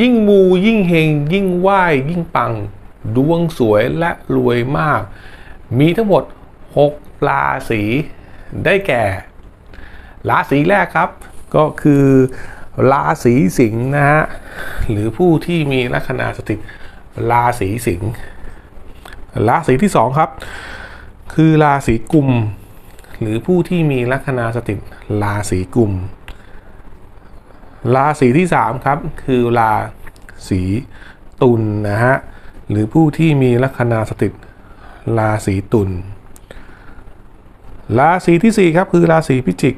ยิ่งมูยิ่งเฮงยิ่งไหวยิ่งปัง ดวงสวยและรวยมาก มีทั้งหมด 6 ราศีได้แก่ ราศีแรกครับ ก็คือราศีสิงห์นะฮะหรือผู้ที่มีลัคนาสถิตราศีสิงห์ราศีที่สองครับ คือราศีกุม หรือผู้ที่มีลัคนาสถิตราศีกุม ราศีที่ 3 ครับ คือราศีตุลนะฮะ หรือผู้ที่มีลัคนาสถิตราศีตุลราศีที่ 4 ครับ คือราศีพิจิก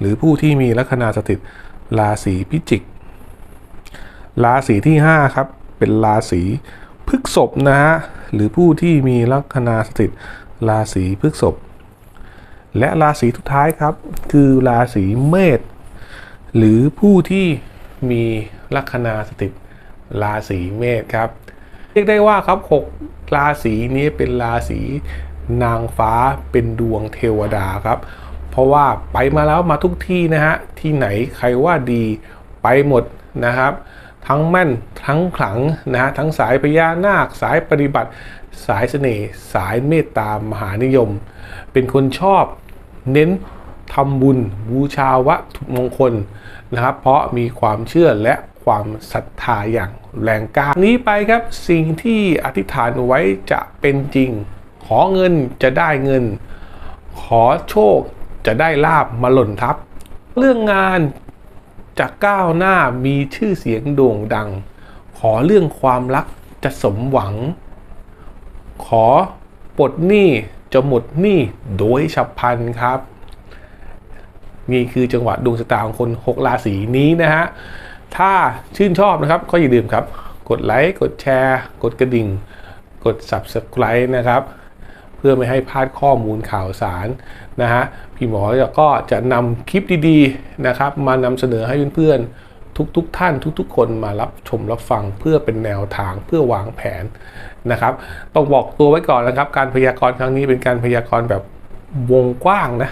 หรือผู้ที่มีลัคนาสถิตราศีพิจิกราศีที่ 5 ครับ เป็นราศีพฤกษภนะฮะ หรือผู้ที่มีลัคนาสถิตราศีพฤกษภและราศีสุดท้ายครับ คือราศีเมษ หรือผู้ที่มีลัคนาสถิตราศีเมษครับ เรียกได้ว่าครับหกราศีนี้เป็นราศีนางฟ้าเป็นดวงเทวดาครับ เพราะว่าไปมาแล้วมาทุกที่นะฮะ ที่ไหนใครว่าดีไปหมดนะครับ ทั้งแม่นทั้งขลังนะฮะทั้งสายพญานาค สายปฏิบัติ สายเสน่ห์สายเมตตามหานิยม เป็นคนชอบเน้น ทำบุญบูชาวัตถุมงคลนะครับ เพราะมีความเชื่อและความศรัทธาอย่างแรงกล้านี้ไปครับสิ่งที่อธิษฐานไว้จะเป็นจริง ขอเงินจะได้เงิน ขอโชคจะได้ลาบมาหล่นทับ เรื่องงานจะก้าวหน้ามีชื่อเสียงโด่งดัง ขอเรื่องความรักจะสมหวัง ขอปลดหนี้จะหมดหนี้โดยฉับพลันครับ นี่คือจังหวะดวงชะตาของคน 6 ราศีนี้นะฮะ ถ้าชื่นชอบนะครับ ก็อย่าลืมครับ กดไลค์ กดแชร์ กดกระดิ่ง กด subscribe นะครับ เพื่อไม่ให้พลาดข้อมูลข่าวสารนะฮะ พี่หมอก็จะนำคลิปดีๆนะครับ มานำเสนอให้เพื่อนๆ ทุกๆทท่านทุกๆ คนมารับชมรับฟังเพื่อเป็นแนวทางเพื่อวางแผนนะครับ ต้องบอกตัวไว้ก่อนนะครับ การพยากรณ์ครั้งนี้เป็นการพยากรณ์แบบ วงกว้างนะ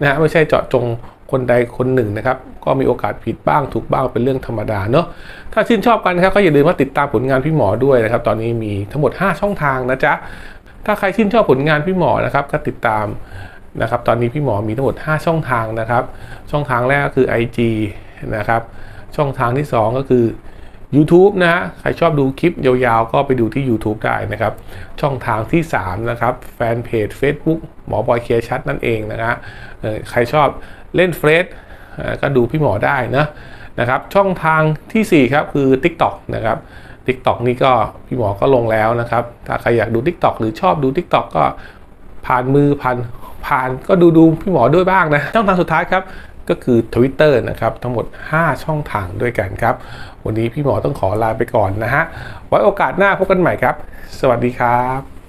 นะฮะไม่ใช่เจาะจงคนใดคนหนึ่งนะครับ ก็มีโอกาสผิดบ้างถูกบ้างเป็นเรื่องธรรมดาเนาะถ้าชื่นชอบกันนะครับก็อย่าลืมมาติดตามผลงานพี่หมอด้วยนะครับ ตอนนี้มีทั้งหมด 5 ช่องทางนะจ๊ะถ้าใครชื่นชอบผลงานพี่หมอนะครับ ก็ติดตามนะครับ ตอนนี้พี่หมอมีทั้งหมด 5 ช่องทางนะครับ ช่องทางแรกก็คือ IG นะครับ ช่องทางที่ 2 ก็คือ YouTube นะฮะใครชอบดูคลิปยาวๆ ก็ไปดูที่ YouTube ได้นะครับ ช่องทางที่ 3 นะครับแฟนเพจ Facebook หมอบอยเคลียร์ชัดนั่นเองนะฮะใครชอบเล่นเฟซก็ดูพี่หมอได้นะนะครับ ช่องทางทีสี่ 4 ครับ คือ TikTok นะครับ TikTok นี่ก็พี่หมอก็ลงแล้วนะครับ ถ้าใครอยากดู TikTok หรือชอบดู TikTok ก็ผ่านมือผ่านผ่านก็ดูดูพี่หมอด้วยบ้างนะช่องทางสุดท้ายครับ ก็คือ Twitter นะครับ ทั้งหมด 5 ช่องทางด้วยกันครับ วันนี้พี่หมอต้องขอลาไปก่อนนะฮะ ไว้โอกาสหน้าพบกันใหม่ครับ สวัสดีครับ